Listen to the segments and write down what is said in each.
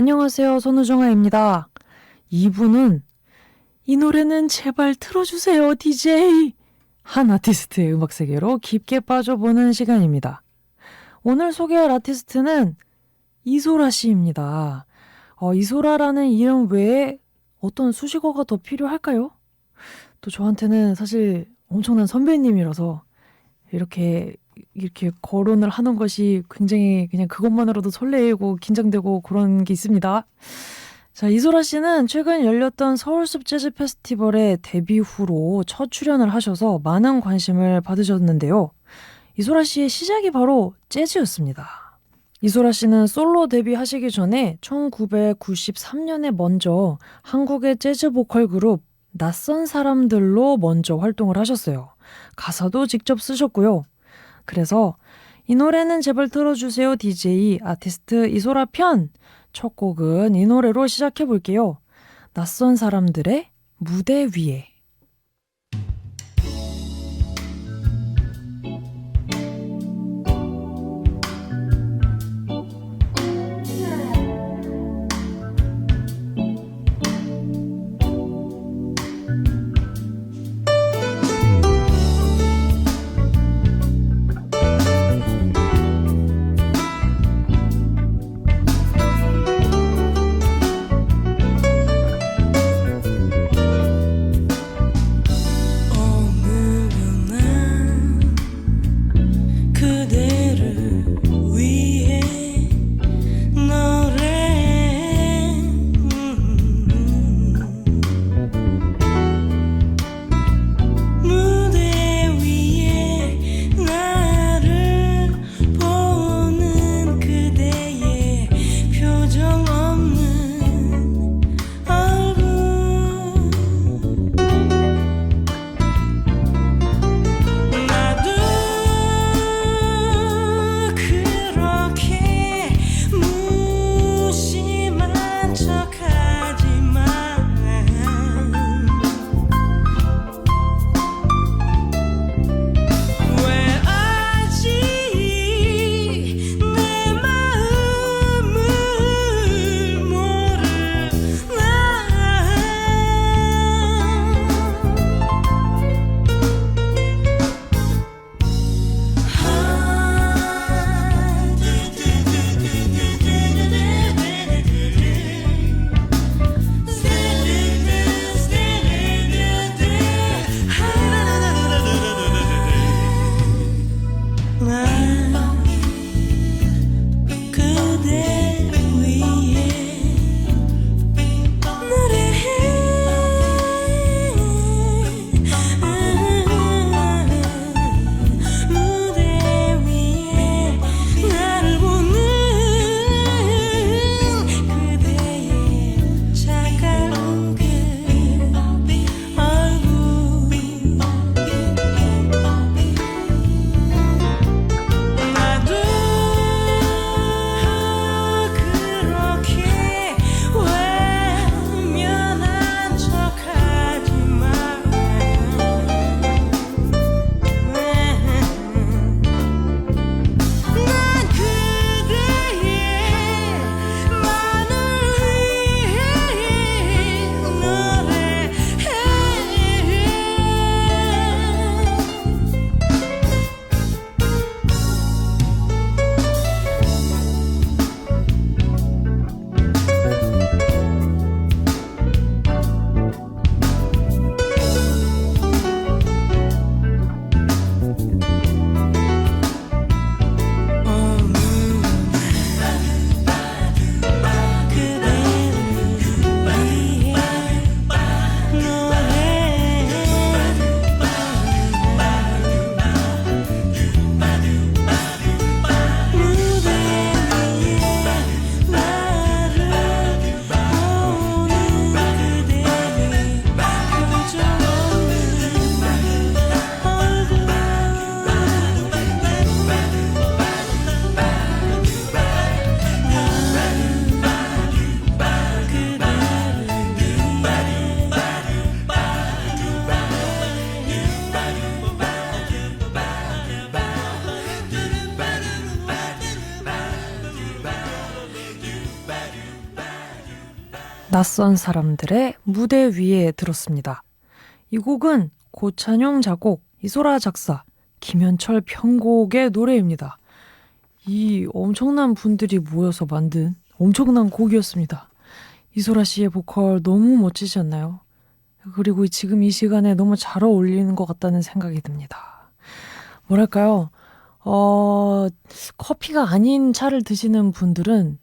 안녕하세요. 손우정아입니다. 이분은 이 노래는 제발 틀어주세요, DJ! 한 아티스트의 음악 세계로 깊게 빠져보는 시간입니다. 오늘 소개할 아티스트는 이소라 씨입니다. 어, 이소라라는 이름 외에 어떤 수식어가 더 필요할까요? 또 저한테는 사실 엄청난 선배님이라서 이렇게 이렇게 거론을 하는 것이 굉장히 그냥 그것만으로도 설레이고 긴장되고 그런 게 있습니다. 자, 이소라 씨는 최근 열렸던 서울숲 재즈 페스티벌에 데뷔 후로 첫 출연을 하셔서 많은 관심을 받으셨는데요. 이소라 씨의 시작이 바로 재즈였습니다. 이소라 씨는 솔로 데뷔하시기 전에 1993년에 먼저 한국의 재즈 보컬 그룹 낯선 사람들로 먼저 활동을 하셨어요. 가사도 직접 쓰셨고요. 그래서 이 노래는 제발 틀어주세요 DJ 아티스트 이소라 편 첫 곡은 이 노래로 시작해 볼게요. 낯선 사람들의 무대 위에 낯선 사람들의 무대 위에 들었습니다. 이 곡은 고찬용 작곡, 이소라 작사, 김현철 편곡의 노래입니다. 이 엄청난 분들이 모여서 만든 엄청난 곡이었습니다. 이소라 씨의 보컬 너무 멋지지 않나요? 그리고 지금 이 시간에 너무 잘 어울리는 것 같다는 생각이 듭니다. 뭐랄까요? 어, 커피가 아닌 차를 드시는 분들은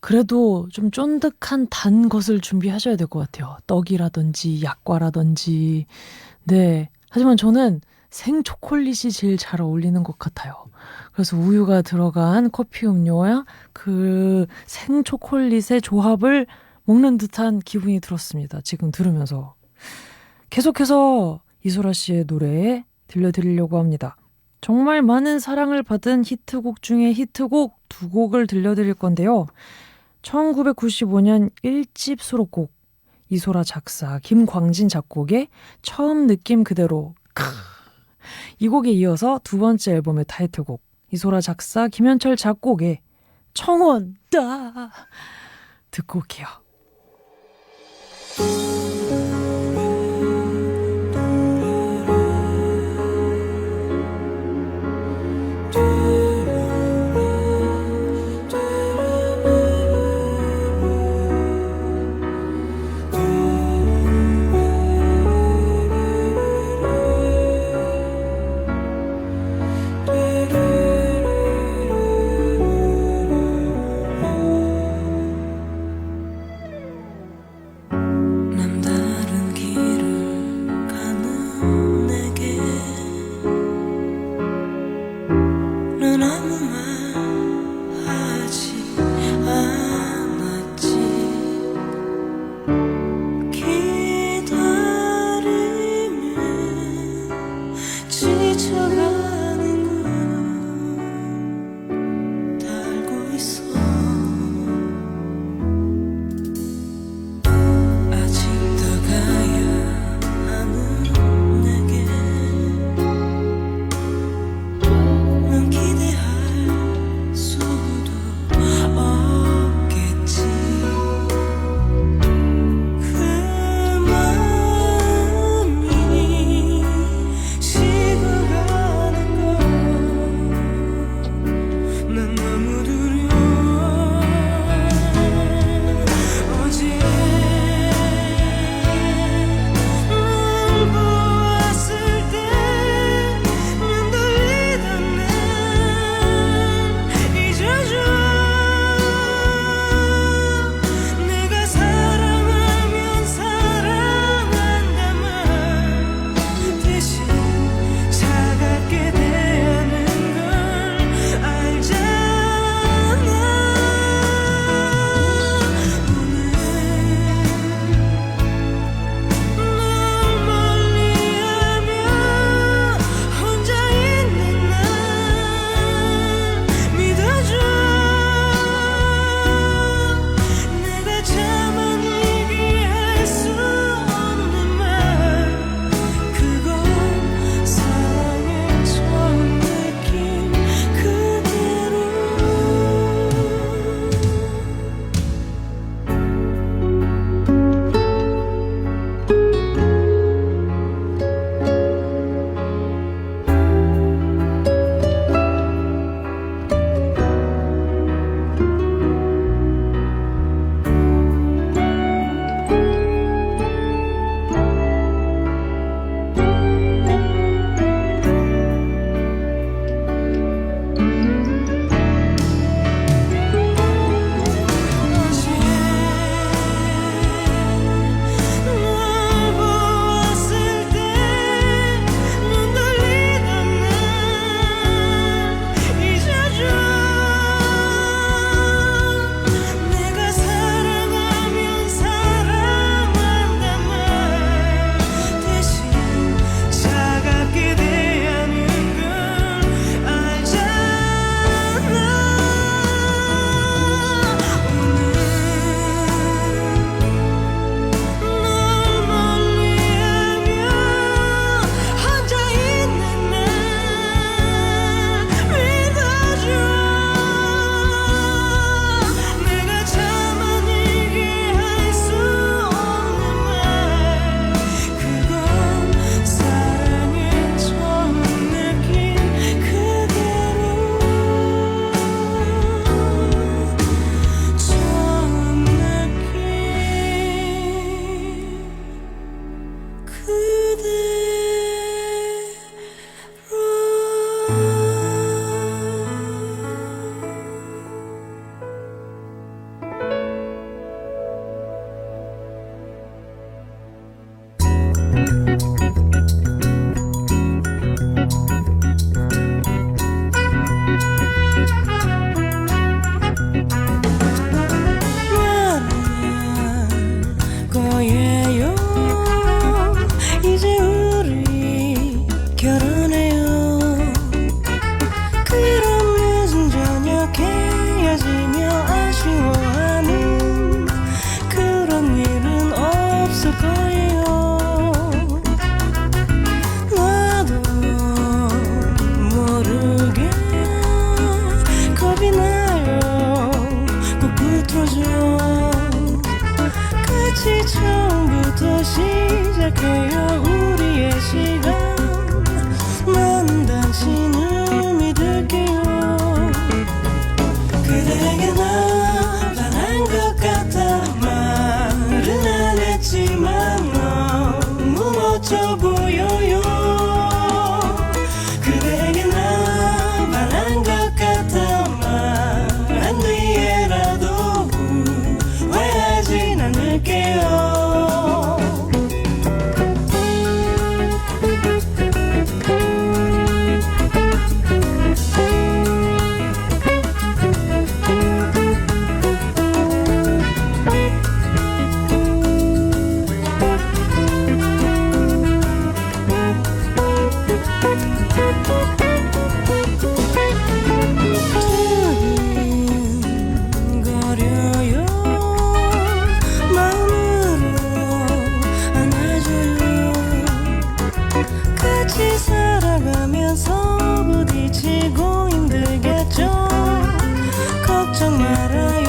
그래도 좀 쫀득한 단 것을 준비하셔야 될 것 같아요. 떡이라든지 약과라든지. 네. 하지만 저는 생초콜릿이 제일 잘 어울리는 것 같아요. 그래서 우유가 들어간 커피 음료와 그 생초콜릿의 조합을 먹는 듯한 기분이 들었습니다. 지금 들으면서. 계속해서 이소라 씨의 노래 들려드리려고 합니다. 정말 많은 사랑을 받은 히트곡 중에 히트곡 두 곡을 들려드릴 건데요. 1995년 1집 수록곡 이소라 작사 김광진 작곡의 처음 느낌 그대로 크. 이 곡에 이어서 두 번째 앨범의 타이틀곡 이소라 작사 김현철 작곡의 청원다 듣고 올게요. love. so call you 같이 살아가면서 부딪히고 힘들겠죠. 걱정 말아요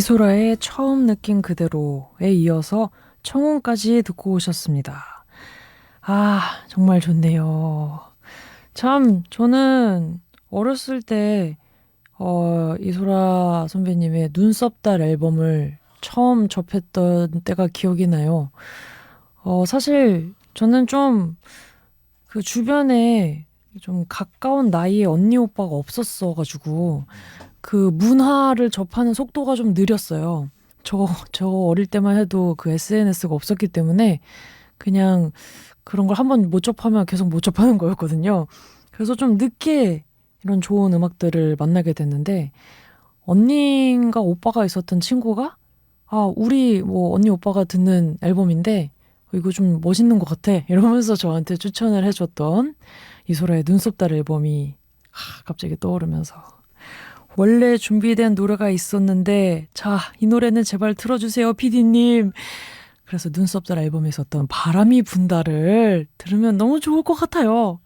이소라의 처음 느낀 그대로에 이어서 청혼까지 듣고 오셨습니다. 아, 정말 좋네요. 참, 저는 어렸을 때, 어, 이소라 선배님의 눈썹달 앨범을 처음 접했던 때가 기억이 나요. 어, 사실 저는 좀 그 주변에 좀 가까운 나이의 언니 오빠가 없었어가지고 그 문화를 접하는 속도가 좀 느렸어요. 저, 저 어릴 때만 해도 그 SNS가 없었기 때문에 그냥 그런 걸 한번 못 접하면 계속 못 접하는 거였거든요. 그래서 좀 늦게 이런 좋은 음악들을 만나게 됐는데 언니인가 오빠가 있었던 친구가 아, 우리 뭐 언니 오빠가 듣는 앨범인데 어, 이거 좀 멋있는 것 같아. 이러면서 저한테 추천을 해줬던 이소라의 눈썹달 앨범이 아, 갑자기 떠오르면서 원래 준비된 노래가 있었는데 자, 이 노래는 제발 틀어주세요, 피디님. 그래서 눈썹달 앨범에 있었던 바람이 분다를 들으면 너무 좋을 것 같아요.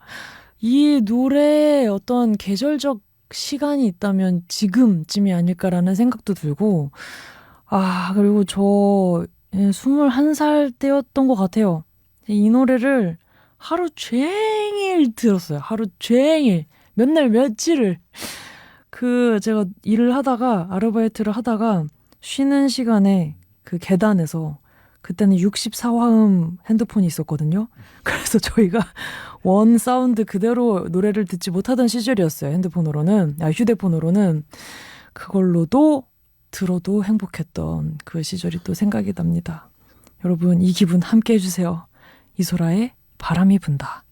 이 노래에 어떤 계절적 시간이 있다면 지금쯤이 아닐까라는 생각도 들고, 아, 그리고 저 21살 때였던 것 같아요. 이 노래를 하루 종일 들었어요. 하루 종일. 몇 날 며칠을. 그 제가 일을 하다가 아르바이트를 하다가 쉬는 시간에 그 계단에서 그때는 64화음 핸드폰이 있었거든요. 그래서 저희가 원 사운드 그대로 노래를 듣지 못하던 시절이었어요. 핸드폰으로는, 아, 휴대폰으로는. 그걸로도 들어도 행복했던 그 시절이 또 생각이 납니다. 여러분, 이 기분 함께 해주세요. 이소라의 바람이 분다.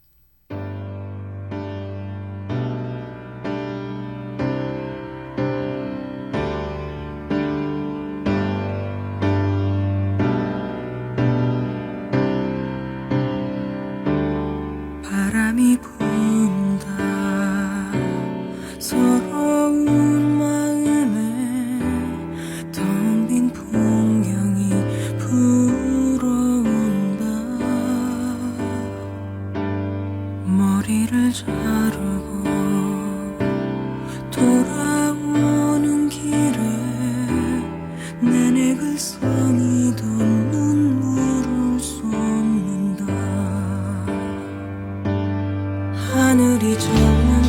하늘이 저물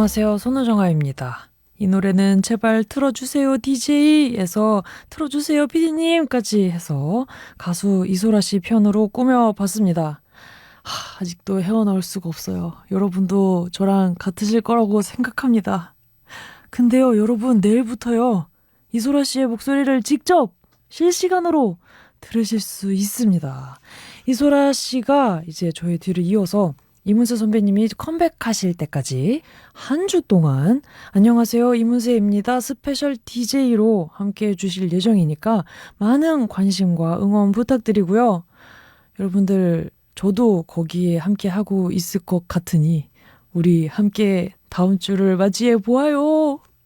안녕하세요. 손우정아입니다. 이 노래는 제발 틀어주세요, DJ에서 틀어주세요, 피디님까지 해서 가수 이소라 씨 편으로 꾸며봤습니다. 하, 아직도 헤어나올 수가 없어요. 여러분도 저랑 같으실 거라고 생각합니다. 근데요, 여러분, 내일부터요, 이소라 씨의 목소리를 직접 실시간으로 들으실 수 있습니다. 이소라 씨가 이제 저희 뒤를 이어서 이문세 선배님이 컴백하실 때까지 한 주 동안 안녕하세요 이문세입니다 스페셜 DJ로 함께 해 주실 예정이니까 많은 관심과 응원 부탁드리고요. 여러분들 저도 거기에 함께 하고 있을 것 같으니 우리 함께 다음 주를 맞이해 보아요.